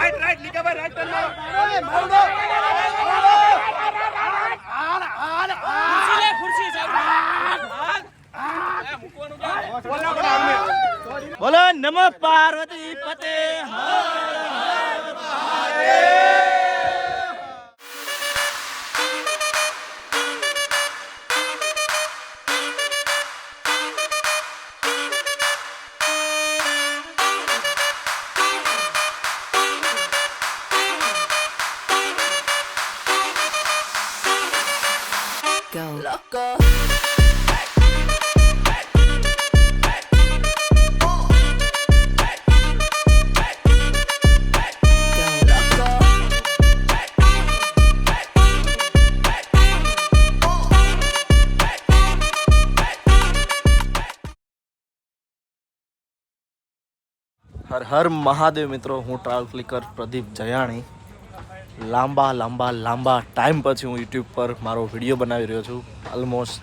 Right right લીકાભાઈ right turn મારો બોલો નમઃ પાર્વતી પતે હર હર મહાદેવ મિત્રો, હું ટ્રાવેલ ક્લિકર પ્રદીપ જયાણી. લાંબા લાંબા લાંબા ટાઈમ પછી હું યુટ્યુબ પર મારો વીડિયો બનાવી રહ્યો છું. ઓલમોસ્ટ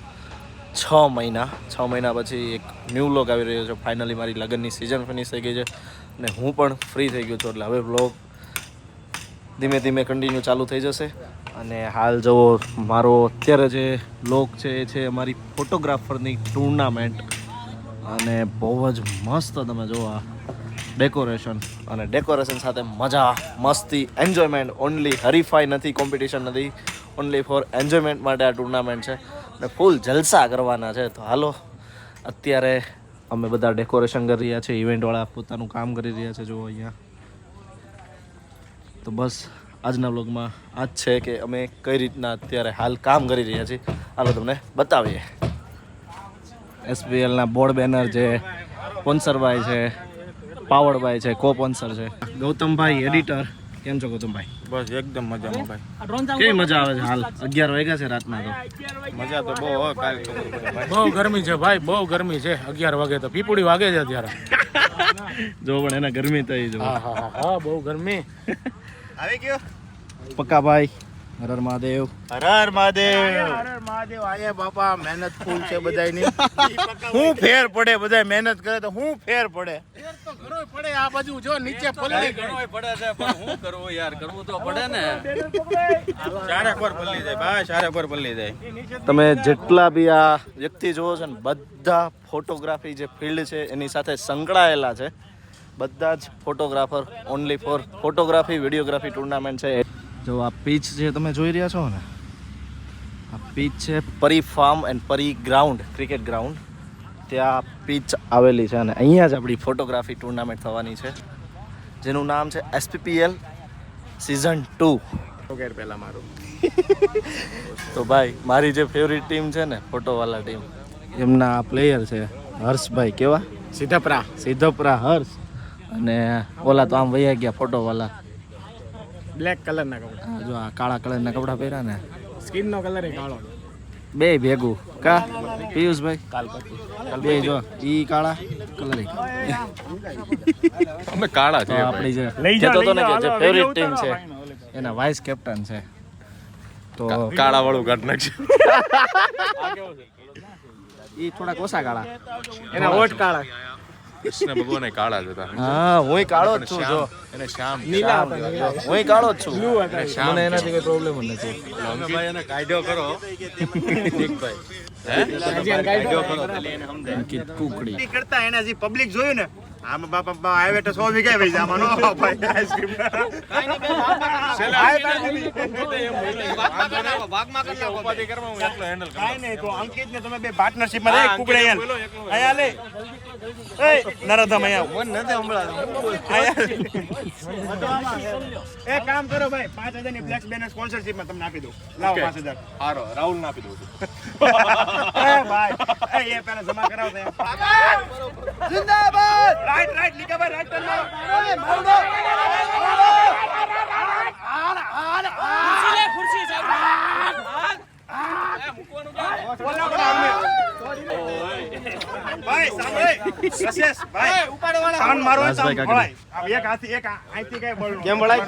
છ મહિના છ મહિના પછી એક ન્યૂ વ્લોગ આવી રહ્યો છે. ફાઇનલી મારી લગ્નની સિઝન ફિનિશ થઈ ગઈ છે અને હું પણ ફ્રી થઈ ગયો છું. એટલે હવે વ્લોગ ધીમે ધીમે કન્ટિન્યુ ચાલુ થઈ જશે. અને હાલ જવો મારો અત્યારે જે વ્લોગ છે, એ છે અમારી ફોટોગ્રાફરની ટુર્નામેન્ટ અને બહુ જ મસ્ત તમે આ. ડેકોરેશન અને ડેકોરેશન સાથે મજા, મસ્તી એન્જોયમેન્ટ ઓનલી હરીફાઈ નથી કોમ્પિટિશન નથી. ઓનલી ફોર એન્જોયમેન્ટ માટે આ ટુર્નામેન્ટ છે. અને ફૂલ જલસા કરવાના છે. તો હાલો, અત્યારે અમે બધા ડેકોરેશન કરી રહ્યા છીએ. ઇવેન્ટવાળા પોતાનું કામ કરી રહ્યા છે. જુઓ અહીંયા. તો બસ, આજના વ્લોગમાં આ જ છે કે અમે કઈ રીતના અત્યારે હાલ કામ કરી રહ્યા છીએ. હાલો તમને બતાવીએ. એસપીએલના બોર્ડ બેનર છે સ્પોન્સરભાઈ છે. પાવડભાઈ છે કો સ્પોન્સર છે. ગૌતમભાઈ એડિટર કેમ છો ગૌતમભાઈ? બસ એકદમ મજામાં ભાઈ. કેવી મજા આવે છે હાલ? અગિયાર વાગ્યા છે રાતના તો. મજા તો બહુ ભાઈ બહુ ગરમી છે ભાઈ બહુ ગરમી છે. અગિયાર વાગે તો પીપુડી વાગે છે અત્યારે. જો પણ એને ગરમી થઈ જો હા હા બહુ ગરમી. આવી ગયો? પક્કાભાઈ હર હર મહાદેવ. હર હર મહાદેવ. મહાદેવ. આયા બાપા મહેનત ફૂલ છે બધાયની. હું ફેર પડે બધા મહેનત કરે તો હું ફેર પડે. તો ઘણો પડે આ બાજુ જો નીચે પલળી ગઈ. પડે છે પણ શું કરવું યાર? કરવું તો પડે ને. ચારે પર પલળી જાય ભાઈ ચારે પર પલળી જાય. તમે જેટલા બી આ વ્યક્તિ જોવો છો ને બધા ફોટોગ્રાફી જે ફિલ્ડ છે એની સાથે સંકળાયેલા છે. બધા જ photographer only for photography videography tournament છે. જો આ પીચ જે તમે જોઈ રહ્યા છો ને આ પીચ છે Pari farm and Pari ground cricket ground. ત્યાં પીચ આવેલી છે અને અહીંયા જ આપણી ફોટોગ્રાફી ટુર્નામેન્ટ થવાની છે જેનું નામ છે એસપીપીએલ સિઝન ટુ. વગેરે પહેલાં મારું. તો ભાઈ મારી જે ફેવરિટ ટીમ છે ને ફોટોવાલા ટીમ એમના પ્લેયર છે હર્ષભાઈ કેવા? સિદ્ધપરા. સિદ્ધપરા હર્ષ. અને ઓલા તો આમ વૈયા ગયા ફોટોવાલા. બ્લેક કલરના કપડા. જો આ કાળા કલરના કપડા પહેર્યા ને. સ્કિન નો કલર કાળો બે ભેગું. કા? પિયુષભાઈ? બે જો. ઈ કાળા કલર અમે કાળા છે આપણી જે લઈ જતો તો ને કે જા, જે ફેવરિટ ટીમ છે એના વાઇસ કેપ્ટન છે. તો કાળા વાળું કાઢ નાખશે ઈ થોડાક ઓછા કાળા. એના ઓટ કાળા. કૃષ્ણ ભગવાન કાળા જ હતા. હા હું કાળો જ છું જો. એને શ્યામ નીલા હું કાળો જ છું. મને એનાથી કોઈ પ્રોબ્લેમ જ નથી. ભાઈ એને કાયદો કરો દીકભાઈ હે? હજી એને સમજાય કુકડી. કરતા એને જે પબ્લિક જોયું ને આમાં બાપા બા આવે તો સો વીઘા વહી આમાં નો ભાઈ આઈસ્ક્રીમ નહીં તો અંકિત ને તમે બે પાર્ટનરશિપમાં રહી કુકડે અહીંયા અહીંયા લે. એ નરધમ અહીંયા મન નથી હમણાં એ કામ કરો ભાઈ પાંચ હજારની ફ્લેક્સ બેનર સ્પોન્સરશિપમાં તમને આપી દઉં. લાવો પાંચ હજાર. હારો રાહુલ ના આપી દઉં એ ભાઈ એ પેલા જમા કરાવો જિંદાબાદ! રાઈટ રાઈટ લીકા ભાઈ રાઈટ ટર્ન મારો ભાઈ સાંભળે સસેસ ભાઈ. ઉપાડો વાળા સાઉન્ડ મારો. ભળાય. આમ એક હાથથી એક આ- અહીંથી કઈ બોલવું. કેમ બોલાય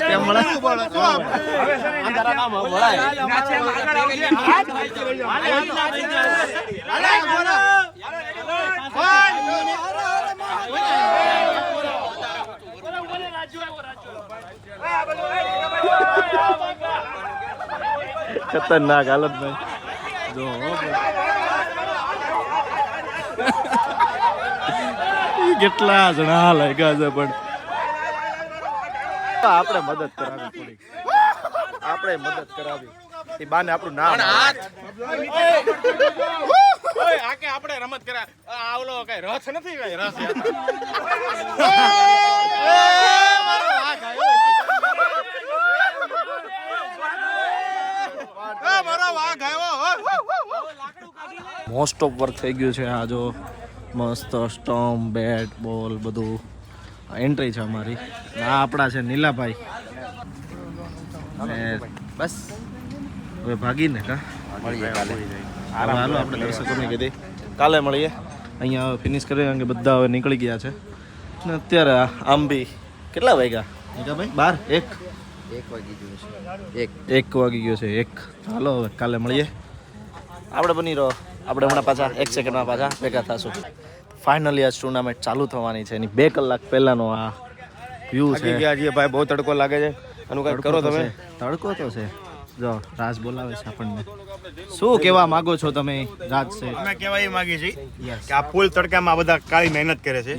કેમ વળાય હવે સર એ બોલાય નાચે આગળ આવજે. હાથ નીચે લઈ જાઓ. હાલે, બોલો. ખતરનાક હાલત ભાઈ. જો હો કેટલા જણા લાગ્યા છે પણ. આપણે મદદ કરાવી થોડી આપણે મદદ કરાવી. એ બાને આપણું નામ હાથ. ઓય આ કે આપણે રમત કરા આવલો કઈ રસ નથી કઈ રસ મારો વાઘ આવ્યો મોસ્ટ ઓફ વર્ક થઈ ગયું છે આ જો મસ્ત સ્ટમ્પ બેટ બોલ બધું. એન્ટ્રી છે અમારી. આ આપણા છે નીલાભાઈ. અને બસ. હવે ભાગીને કા? હાલો આપણે દર્શકોને કીધી. કાલે મળીએ. અહીંયા ફિનિશ કરી કારણ કે બધા હવે નીકળી ગયા છે. ને અત્યારે આ આમ બી કેટલા વાગ્યા? ભાઈ બાર એક. એક વાગી ગયો છે. એક. એક વાગી ગયો છે એક. ચાલો હવે કાલે મળીએ. આપણે બની રહો. આપણે હમણાં પાછા એક સેકન્ડમાં પાછા ભેગા થશું. ફાઇનલી આ ટુર્નામેન્ટ ચાલુ થવાની છે. એની બે કલાક પહેલાનો આ વ્યૂ છે. ભાઈ બહુ તડકો લાગે છે. અનુકાર કરો તમે. તડકો તો છે. જો રાજ બોલાવે છે આપણને. શું કહેવા માંગો છો તમે રાજ છે? અમે કહેવા એ માંગીએ છીએ કે આ ફૂલ તડકામાં બધા કાળી મહેનત કરે છે.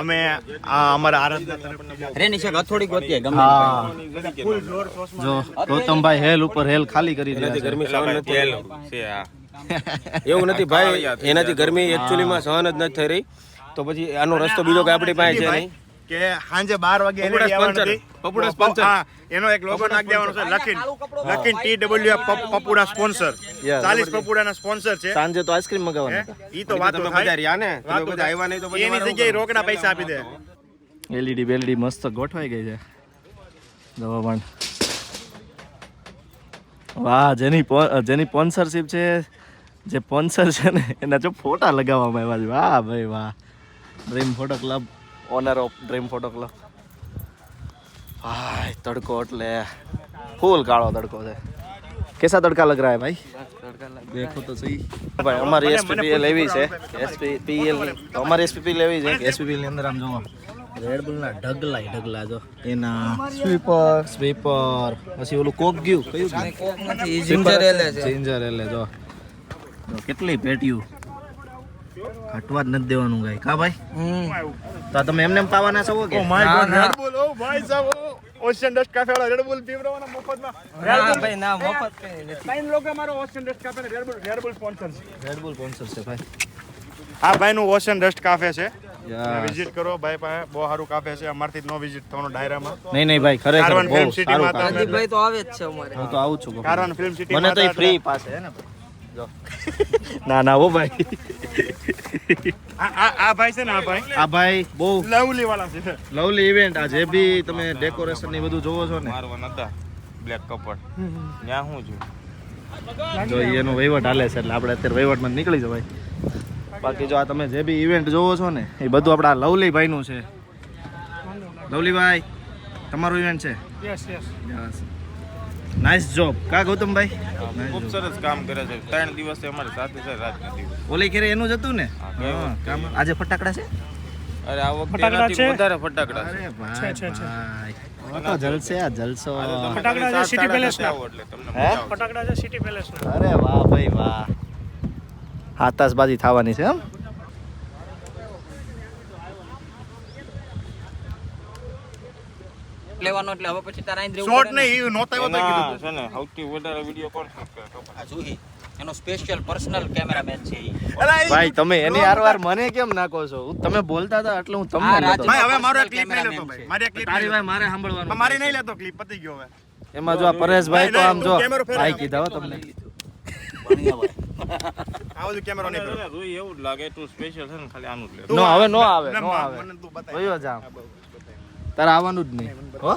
અમે આ અમારા આરાધના તરફથી રે નિશા હથોડી ગોતીએ ગમે ફૂલ જોર જો ગૌતમભાઈ હેલ ઉપર હેલ ખાલી કરી રહ્યા છે. ગરમી સહન નથી છે આ. એવું નથી ભાઈ એનાથી ગરમી એકચ્યુઅલીમાં સહન જ નથી થઈ રહી. તો પછી આનો રસ્તો બીજો કઈ આપણી પાસે છે નહીં? કે સાંજે બાર વાગે આવવાનું. નથી. પપુડા સ્પોન્સર હા એનો એક લોગો નાખી દેવાનો છે લખીન. લખીન ટી ડબલ્યુ પપુડા સ્પોન્સર Yeah. ચાલીસ પપુડાના સ્પોન્સર છે. સાંજે તો આઈસ્ક્રીમ મંગાવવાની ઈ તો વાત તો. બધા રહ્યા ને? બધા આવ્યા નહીં તો એની જગ્યાએ રોકડા પૈસા આપી દે. એલઈડી બેલડી મસ્ત ગોઠવાઈ ગઈ છે. દવા પણ વાહ જેની જેની સ્પોન્સરશિપ છે જે સ્પોન્સર છે ને એના જો ફોટા લગાવવામાં આવ્યા છે. વાહ ભાઈ વાહ. Dream photo club owner of dream photo club ભાઈ તડકો એટલે ફૂલ કાળો તડકો છે. કેસા તડકા લગ રહા હે ભાઈ? દેખો તો સહી. ભાઈ અમારી એસપીપીએલ એવી છે. એસપીપીએલ અમારી એસપીપીએલ એવી છે કે એસપીપીએલની અંદર આમ જોવો. રેડ બુલ ના ઢગલા ઢગલા જો. એના સ્વીપર સ્વીપર પછી ઓલું કોક ગયું. કયું કોક નથી જિંજર એલે છે. જિંજર એલે જો. કેટલી પેટ્યું ઘટવા જ નથી દેવાનું ગાય. કા ભાઈ? તો તમે એમને એમ પાવાના છો કે? માય ગોડ ના. રેડ બુલ ઓ ભાઈ સાહેબ ઓશિયન ડસ્ટ કાફે વાળા રેડબુલ પીવડાવવાના મફતમાં. ના ભાઈ ના મફત કઈ નથી. ભાઈ લોકો મારો ocean dust cafe Red Bull Red Bull sponsor છે. રેડબુલ સ્પોન્સર છે ભાઈ. આ ભાઈનું ઓશિયન ડસ્ટ કાફે છે. વિઝિટ કરો ભાઈ પાસે બહુ સારું કાફે છે. અમારથી નો વિઝિટ થવાનો ડાયરામાં. નહીં નહીં ભાઈ ખરેખર કારવન ફિલ્મ સિટીમાં માં તમે-. પ્રદીપભાઈ તો આવે જ છે અમારે. હું તો આવું છું કોક ફિલ્મ સિટી મને તો ફ્રી પાસે હે ને જો. ના ના હો ભાઈ. આ આ- આ ભાઈ છે ને આ ભાઈ. આ ભાઈ બહુ લવલી વાળા છે. લવલી ઇવેન્ટ આ જે બી તમે ડેકોરેશનની બધું જોવો છો ને? મારવા નતા બ્લેક કપડ. ત્યાં હું છું. જો એનો વહીવટ હાલે છે એટલે આપણે અત્યારે વહીવટમાં નીકળી જવાય. બાકી જો આ તમે જે બી ઇવેન્ટ જોવો છો ને એ બધું આપણા લવલી ભાઈનું છે. લવલી ભાઈ તમારું ઇવેન્ટ છે? Yes yes yes nice job કા ગૌતમભાઈ ખૂબ સરસ કામ કરે છે. ત્રણ દિવસ અમારી સાથે છે રાત નથી ઓલી ખેરે એનું જ હતું ને? કામ આજે ફટાકડા છે? અરે આ વખતે વધારે ફટાકડા છે. ભાઈ ભાઈ. તો જલસે આ જલસો. ફટાકડા છે સિટી પેલેસ એટલે તમને આવશે. અરે વાહ ભાઈ વાહ. આતાશબાજી થવાની છે એમ? લેવાનો એટલે હવે પછી તારા અહીં રહેવું શોર્ટ. નહીં ઈ નહોતા આવ્યો તો કીધું છે ને સૌથી વધારે વીડિયો કોણ શૂટ કરે? આ જુહી એનો સ્પેશિયલ પર્સનલ કેમેરામેન છે ઈ. ભાઈ તમે એની હારવાર મને કેમ નાખો છો? તમે બોલતા હતા એટલે હું તમને ભાઈ હવે મારો ક્લિપ નહીં લેતો ભાઈ. મારી ક્લિપ તારી ભાઈ મારે સાંભળવાનું મારી નહીં લેતો ક્લિપ પતી ગયો હવે. એમાં જો આ પરેશભાઈ તો આમ જો. ભાઈ કીધા હો તમને. આ બધું કેમેરો નહીં મને એવું જ લાગે તું સ્પેશિયલ છે ને ખાલી આનું જ લે. નો હવે નો આવે નો આવે. તું બતાય. વયો જામ તારે આવવાનું જ નહીં. હો?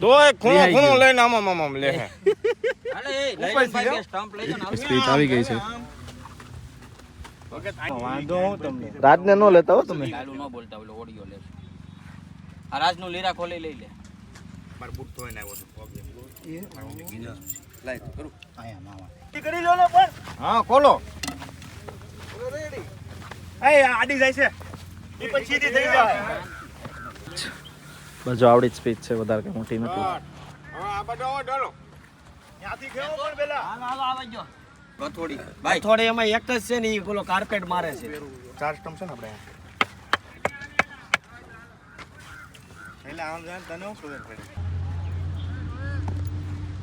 તો એ ખૂણો ખૂણો લઈને આમાં આમાં લે લઈ લો લઈ લો ને. સ્પીચ આવી ગઈ છે. રાજને નો લેતા હો તમે? લાલુ ન બોલતા ઓલો ઓડિયો લે આ રાજનું લીરા ખોલી લઈ લે. મારો બૂટ ધોઈને આવ્યો છું પણ હા ખોલો. એ આડી જાય છે. એ પછી સીધી થઈ જાય. બસ જો આવડી જ સ્પીચ છે વધારે કે મોટી નથી. થોડી એમાં એક જ છે ને એ પેલો કાર્પેટ મારે છે. ચાર સ્ટમ્પ છે ને આપણે. એટલે આમ જાય તને શું ખબર પડે?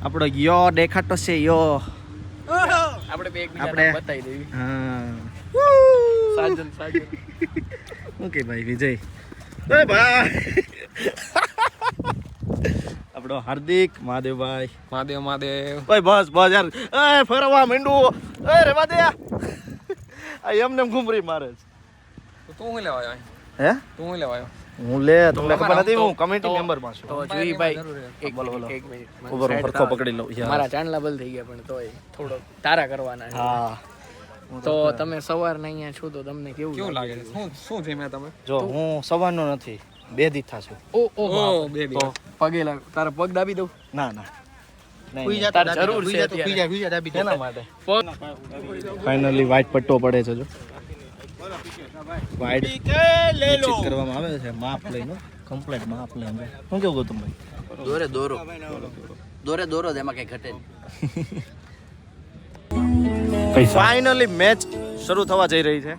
આપણો યો દેખાતો છે યો આપણે બે આપણે બતાવી દેવી. હા. સાજન સાજન. ઓકે ભાઈ વિજય. એ ભાઈ. આપણો હાર્દિક મહાદેવભાઈ. મહાદેવ મહાદેવ. ભાઈ બસ બસ યાર. એ ફરવા મીંડું. એ રેવા દે. આ એમને ઘૂમરી મારે છે. તું હું લેવા આવ્યો? હે? તું હું લેવા આવ્યો? હું લે તમને ખબર નથી હું કમિટી મેમ્બરમાં છું. તો જોઈ ભાઈ. એક બોલો, બોલો. એક મિનિટ. ઉપર કર. પકડી લઉં. યાર. મારા ચાંદલા બલ થઈ ગયા પણ તોય થોડો તારા કરવાના હા. તો તમે સવારના અહીંયા છો તો તમને કેવું કેવું લાગે? છે શું શું જમ્યા તમે? જો હું સવારનો નથી બે દીઠા છું. ઓ ઓ બે તો પગે લાગ તારા પગ દાબી દઉં? ના ના. ફાઇનલી વ્હાઈટ પટ્ટો પડે છે જો. કરવામાં આવે છે. માપ લઈને કમ્પ્લેટ માપ લઈને શું કેવું તમે દોરે દોરો. દોરે દોરો જ એમાં કઈ ઘટે નહીં. ફાઇનલી મેચ શરૂ થવા જઈ રહી છે.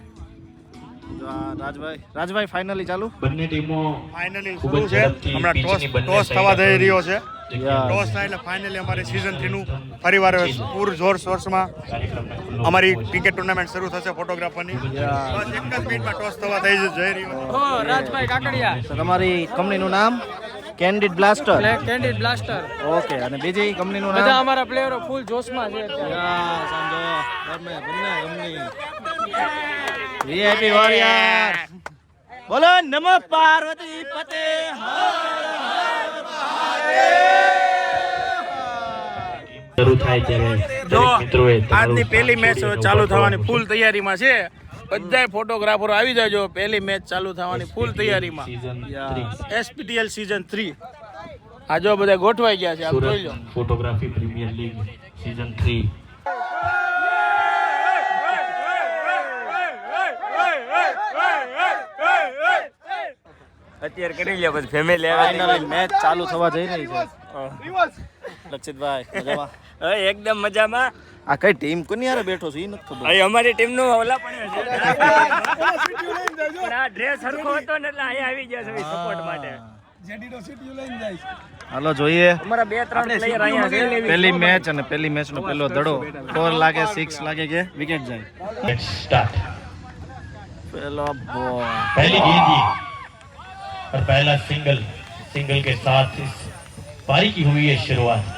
રાજભાઈ રાજભાઈ ફાઇનલી ચાલુ? બંને ટીમો ફાઇનલી શરૂ છે. હમણાં ટોસ ટોસ થવા જઈ રહ્યો છે. ટોસ થાય એટલે ફાઇનલી અમારી સીઝન થ્રીનું ફરીવાર પૂર જોર સોર્સમાં અમારી ક્રિકેટ ટુર્નામેન્ટ શરૂ થશે ફોટોગ્રાફરની બસ એક જ મિનિટમાં ટોસ થવા થઈ જઈ રહ્યો છે. રાજભાઈ કાકડિયા. તમારી કંપનીનું નામ? Candid Blaster Candid Blaster okay અને બીજી કંપનીનું બધા અમારા પ્લેયરો ફૂલ જોશમાં છે વીઆઈપી વોરિયર બોલો નમઃ પાર્વતી પતે. શરૂ થાય ત્યારે મિત્રોએ આજની પહેલી મેચ ચાલુ થવાની ફૂલ તૈયારીમાં છે. બધાય ફોટોગ્રાફરો આવી જાજો. પહેલી મેચ ચાલુ થવાની ફૂલ તૈયારીમાં. એસપીટીએલ સીઝન થ્રી આ જો બધા ગોઠવાઈ ગયા છે આપ જોઈ લો. Photography premier league season three અત્યારે કરી લે પછી ફેમિલી ફાઇનલી મેચ ચાલુ થવા જઈ રહી છે. લક્ષિતભાઈ મજામાં? એકદમ મજામાં. આ કઈ ટીમ કોની યાર બેઠો છે એ નથી ખબર અહીં અમારી ટીમ નું ઓલા પણ છે પણ આ ડ્રેસ સરખો હતો ને એટલે અહીંયા આવી ગયા છે સપોર્ટ માટે હાલો જોઈએ અમારા બે ત્રણ પ્લેયર અહીંયા છે પહેલી મેચ અને પહેલી મેચ નો પહેલો દડો ફોર લાગે સિક્સ લાગે કે વિકેટ જાય लेट्स स्टार्ट પેલો બોલ पहली गेंद ये और पहला सिंगल सिंगल के साथ इस पारी की हुई है शुरुआत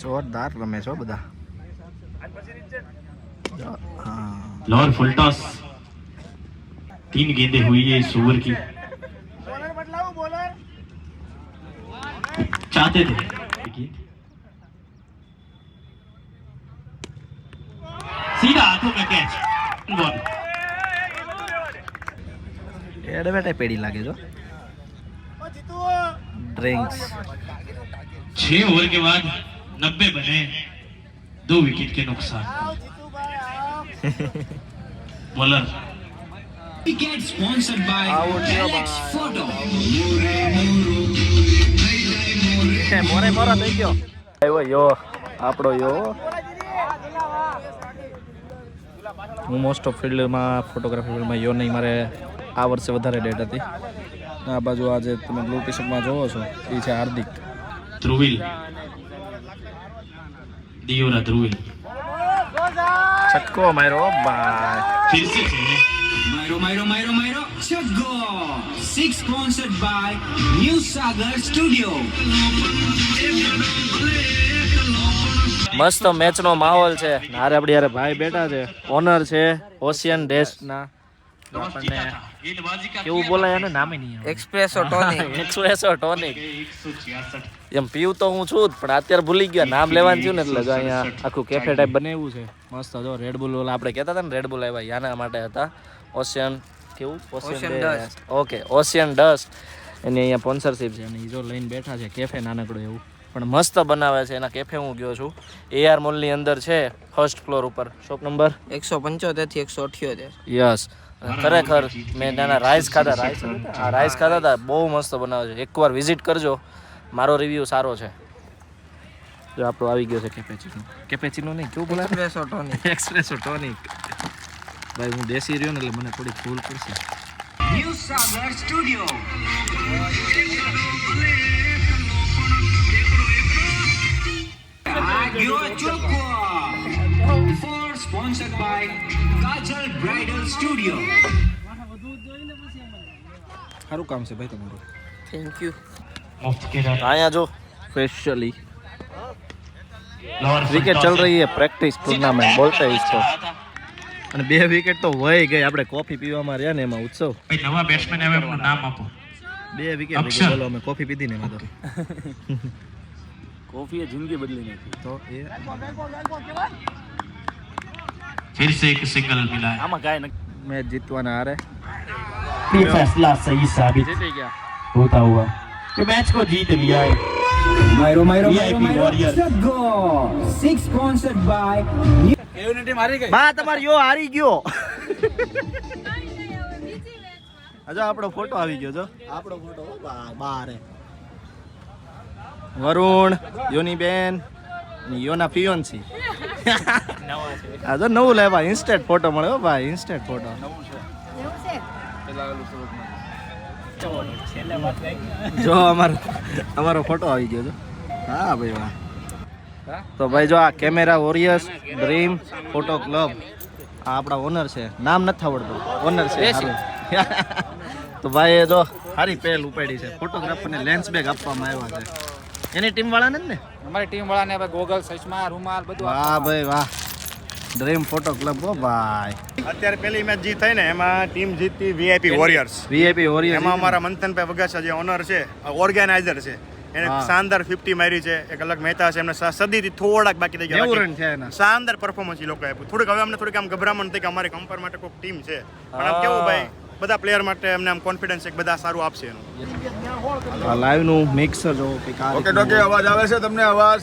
જોરદાર રમે છો બધા હા लोअर फुल टॉस तीन गेंदें हुई है इस ओवर की चाहते थे गेंद सीधा हाथों में कैच बॉल એડે બેટે પેડી લાગે છો ડ્રિંક્સ छह ओवर के बाद नब्बे बने दो विकेट के नुकसान bowler Weekend sponsored by Alex Photo. મોરે મોરા થઈ ગયો આવ્યો યો આપણો યો હું મોસ્ટ ઓફ ફિલ્ડમાં ફોટોગ્રાફી ફિલ્ડમાં યો નહીં મારે આ વર્ષે વધારે ડેટ હતી આ બાજુ આજે તમે બ્લુ ટી શર્ટમાં જોવો છો એ છે હાર્દિક ध्रुविल દિયોરા ધ્રુવે. છટકો માર્યો બાય. ફિરસી છે માર્યો માર્યો માર્યો માર્યો. છગ્ગો six sponsored by new Sagar studio મસ્ત મેચનો માહોલ છે. નારે આપડી યાર ભાઈ બેઠા છે. ઓનર છે ઓશિયન રેસના આપણને કેવું બોલાય એને નામે નહીં એક્સપ્રેસો ટોનિક એક્સપ્રેસો ટોનિક એમ પીવું તો હું છું પણ અત્યારે ભૂલી ગયા નામ લેવાનું થયું ને એટલે જો અહીંયા આખું કેફે ટાઈપ બનાવ્યું છે. મસ્ત જો રેડ બુલ આપણે કહેતા હતા ને રેડ બુલ આવ્યા યાના માટે હતા. ઓશિયન કેવું? ઓશિયન. ઓકે ઓશિયન ડસ્ટ એની અહીંયા સ્પોન્સરશિપ છે. અને એ જો લઈને બેઠા છે કેફે નાનકડું એવું. પણ મસ્ત બનાવે છે એના કેફે હું ગયો છું. એઆર મોલની અંદર છે ફર્સ્ટ ફ્લોર ઉપર. શોપ નંબર એકસો પંચોતેરથી એકસો અઠ્યોતેર. યસ ખરેખર મેં નાના રાઈસ ખાધા. રાઈસ આ રાઈસ ખાધા હતા. બહુ મસ્ત બનાવે છે. એકવાર વિઝિટ કરજો. મારો રિવ્યૂ સારો છે. જો આપણો આવી ગયો છે કેપેચીનો કેપેચીનો નહીં કેવું બોલાય? એક્સપ્રેસો ટોનિક એક્સપ્રેસો ટોનિક ભાઈ હું દેશી રહ્યો ને એટલે મને થોડી ભૂલ પડશે. ન્યૂ સાગર સ્ટુડિયો આ ગયો For sponsored by Kajal Bridal Studio. સારું કામ છે ભાઈ તમારું. થેન્ક યુ અહીંયા જો સ્પેશિયલી ક્રિકેટ ચલ રહી હે પ્રેક્ટિસ ટુર્નામેન્ટ બોલતા ઇસકો અને બે વિકેટ તો વહી ગઈ આપણે કોફી પીવામાં રહ્યા ને એમાં ઉત્સવ. નવા બેટ્સમેન આવે એમનું નામ આપો. બે વિકેટ બોલો અમે કોફી પીધી ને એમાં તો. કોફીએ જિંદગી બદલી નાખી. તો એ फिर से एक सिंगल मिला है આમાં કાંઈ નથી મેચ જીતવાના હારે ये फैसला सही साबित જીતી ગયા होता हुआ ये मैच को जीत लिया है Myro, Myro, VIP Warrior. Go. Six sponsored by બા તમારી યો હારી ગયો હજો આપણો ફોટો આવી ગયો જો આપણો ફોટો બારે વરુણ યોની બેન અને યોના ફિયોન્સી આ તો નવું લે ભાઈ ઇન્સ્ટન્ટ ફોટો મળે હો ભાઈ ઇન્સ્ટન્ટ ફોટો જો અમારો અમારો ફોટો આવી ગયો હા ભાઈ વાહ. તો ભાઈ જો આ camera warriors dream photo club આ આપણા ઓનર છે. નામ નથી આવડતું. ઓનર છે તો ભાઈ એ જો સારી પહેલ ઉપાડી છે. ફોટોગ્રાફરને લેન્સ બેગ આપવામાં આવ્યા છે. એની ટીમ વાળાને જ ને? અમારી ટીમ વાળાને ભાઈ ગોગલ ચશ્મા રૂમાલ બધું વાહ ભાઈ વાહ. ડ્રીમ ફોટો ક્લબ હો ભાઈ. અત્યારે પેલી મેચ જીત થઈ ને એમાં ટીમ જીતી વીઆઈપી વોરિયર્સ વીઆઈપી વોરિયર્સ એમાં અમારા મંથનભાઈ વગાસા જે ઓનર છે ઓર્ગેનાઇઝર છે એને શાનદાર ફિફ્ટી મારી છે એક અલગ મહેતા છે એમને સદીથી થોડાક બાકી થઈ ગયા. રન થયા એના. શાનદાર પરફોર્મન્સ એ લોકો આપ્યું. થોડીક હવે અમને થોડીક આમ ગભરામણ થઈ કે અમારી કમ્પેર માટે કોઈ ટીમ છે. પણ કેવું ભાઈ? બધા પ્લેયર માટે એમને આમ કોન્ફિડન્સ છે કે બધા સારું આપશે એનું. આ લાઈવનું મિક્સર જો ઓકે ઓકે અવાજ આવે છે તમને અવાજ?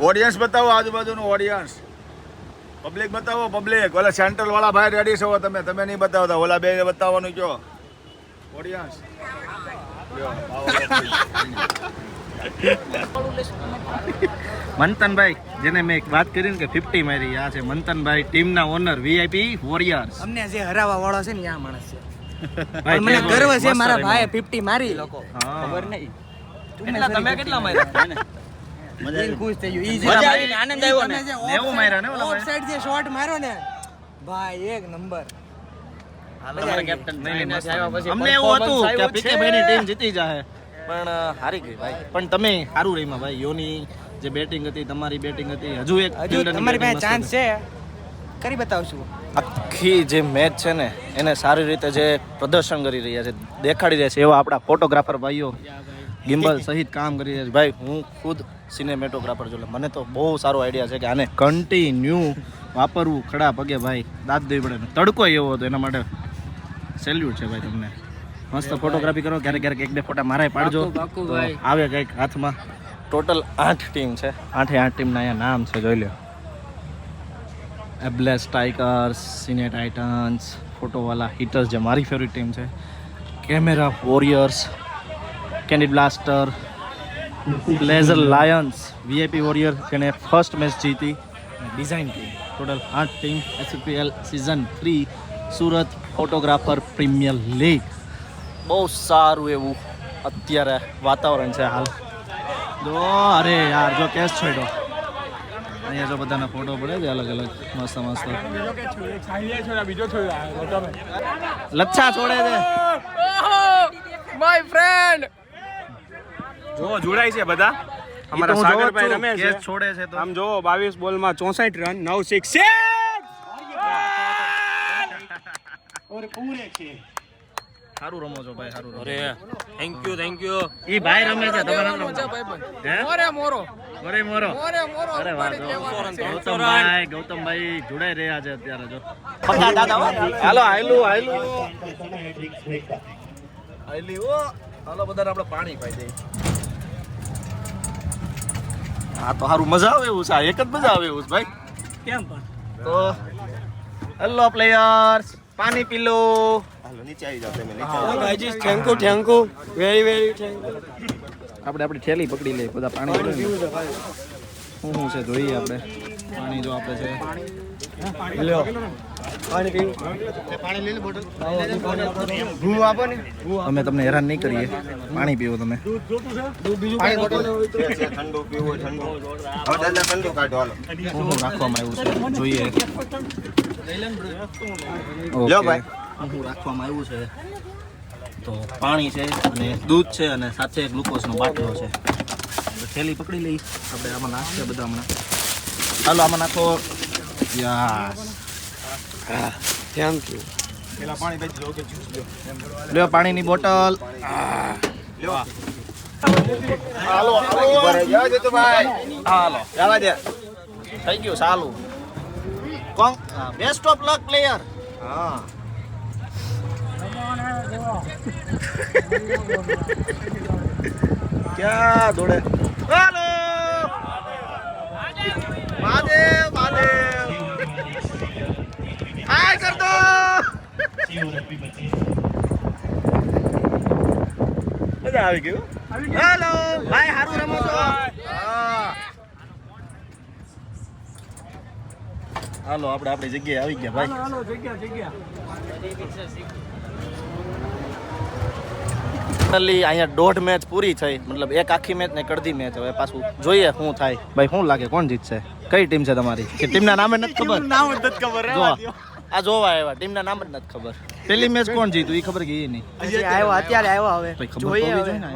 ઓડિયન્સ બતાવો આજુબાજુનું ઓડિયન્સ પબ્લિક બતાવો પબ્લિક ઓલા સેન્ટ્રલ વાળા ભાઈ રેડી છો તમે? તમે નહીં બતાવતા. ઓલા બે બતાવવાનું કયો ઓડિયન્સ મંથનભાઈ જેને મેં એક વાત કરી ને કે ફિફ્ટી મારી આ છે મંથનભાઈ ટીમના ઓનર વીઆઈપી વોરિયર્સ અમને જે હરાવા વાળો છે ને આ માણસ છે. ભાઈ મને ગર્વ છે મારા ભાઈએ 50 મારી. લોકો. હા. કેટલા તમે કેટલા માર્યા? ખુશ થઈ ગયું. ઈ જે મજા મારી- આવી, આનંદ આવ્યો ને. તમે જે off નેવું માર્યા ને ઓલા off ભાઈ? જે shot માર્યો ને ભાઈ એક નંબર. નહીં, નહીં, અમને એવું હતું કે પીકે ભાઈની ટીમ જીતી જાહે. પણ હારી ગઈ ભાઈ. પણ તમે સારું રહીમાં ભાઈ. યોની જે બેટિંગ હતી તમારી બેટિંગ હતી હજુ એક હજુ તમારી પાસે ચાન્સ છે. કરી બતાવશું. આખી જે મેચ છે ને એને સારી રીતે જે પ્રદર્શન કરી રહ્યા છે દેખાડી રહ્યા છે એવા આપણા ફોટોગ્રાફર ભાઈઓ. ગિમ્બલ સહિત કામ કરી રહ્યા છે. ભાઈ હું ખુદ સિનેમેટોગ્રાફર છું મને તો બહુ સારો આઈડિયા છે કે આને કન્ટિન્યુ વાપરવું ખડા પગે ભાઈ. દાદ દેવી પડે તડકો એવો હતો એના માટે સેલ્યુટ છે ભાઈ તમને. મસ્ત ફોટોગ્રાફી કરો ક્યારેક ક્યારેક એક બે ફોટા મારાય પાડજો. આવે કંઈક હાથમાં. ટોટલ આઠ ટીમ છે. આઠે આઠ ટીમના અહીંયા નામ છે જોઈ લો. એબ્લેસ ટાઈકર્સ સિને ટાઇટન્સ ફોટોવાલા હિટર્સ જે મારી ફેવરિટ ટીમ છે. Camera warriors candy blaster laser lions VIP warrior જેને ફર્સ્ટ મેચ જીતી. ડિઝાઇન ટીમ ટોટલ આઠ team SPL season three Surat photographer premier league બહુ સારું એવું અત્યારે વાતાવરણ છે હાલ. જો અરે યાર જો કેસ છોડ્યો. અહીંયા જો બધાના ફોટો પડે છે અલગ અલગ મસ્ત મસ્ત. લચ્છા છોડે છે. માય ફ્રેન્ડ જો જોડાય છે બધા. અમારા સાગરભાઈ રમે છે. છોડે છે તો. આમ જો બાવીસ બોલમાં ચોસઠ રન નવ સિક્સ સારું રમો છો ભાઈ સારું અરે થેન્ક યુ થેન્ક યુ ઈ ભાઈ રમે છે તમે રમો છો ભાઈ મોરે મોરો. મોરે મોરો. મોરે મોરો અરે વાહ. ગૌતમભાઈ ગૌતમભાઈ જોડાઈ રહ્યા છે અત્યારે જો. હાલો આયલું આયલું આયલી ઓ હાલો બધાને આપણે પાણી પાઈ દઈએ. હા તો સારું મજા આવે એવું છે. એક જ મજા આવે એવું છે ભાઈ. કેમ પણ? તો હેલો પ્લેયર્સ પાણી પી લો. Thank you thank you very very thank આપણે આપણી થેલી પકડી લઈએ બધા પાણી ભરીને. શું શું છે જોઈએ આપણે. પાણી જો આપણે છે. અમે તમને હેરાન નહીં કરીએ. પાણી પીવો તમે. પીવું હાલો. રાખવામાં આવ્યું છે. જોઈએ. શું રાખવામાં આવ્યું છે. તો પાણી છે અને દૂધ છે અને સાથે ગ્લુકોઝનો બાટલો છે. તો થેલી પકડી લઈ. આપણે આમાં નાખશે બધા હમણાં. ચાલો આમાં નાખો. યાસ. થેન્ક યુ પેલા પાણી લો કે જ્યુસ લ્યો લ્યો પાણીની બોટલ. લ્યો. હાલો હાલો. હાલો. જવા દે થઈ ગયું કોણ? બેસ્ટ ઓફ લક પ્લેયર હા. ક્યાં દોડે? હાલો! મહાદેવ મહાદેવ. હાય કર દો મજા આવી ગયું હેલો! ભાઈ હારું રમો છો? હાલો આપણે આપણી જગ્યાએ આવી ગયા ભાઈ. હાલો જગ્યા જગ્યા. ફાઇનલી અહીંયા દોઢ મેચ પૂરી થઈ. મતલબ એક આખી મેચ ને કડધી અડધી મેચ હવે પાછું જોઈએ શું થાય. ભાઈ શું લાગે? કોણ જીતશે? કઈ ટીમ છે તમારી? કે ટીમના નામે નથી ખબર? નામ જ નથી ખબર આ જોવા આવ્યા. ટીમના નામ જ નથી ખબર. પેલી મેચ કોણ જીતું એ ખબર કે એ નહીં. આવ્યો અત્યારે આવ્યો હવે. જોઈએ ને.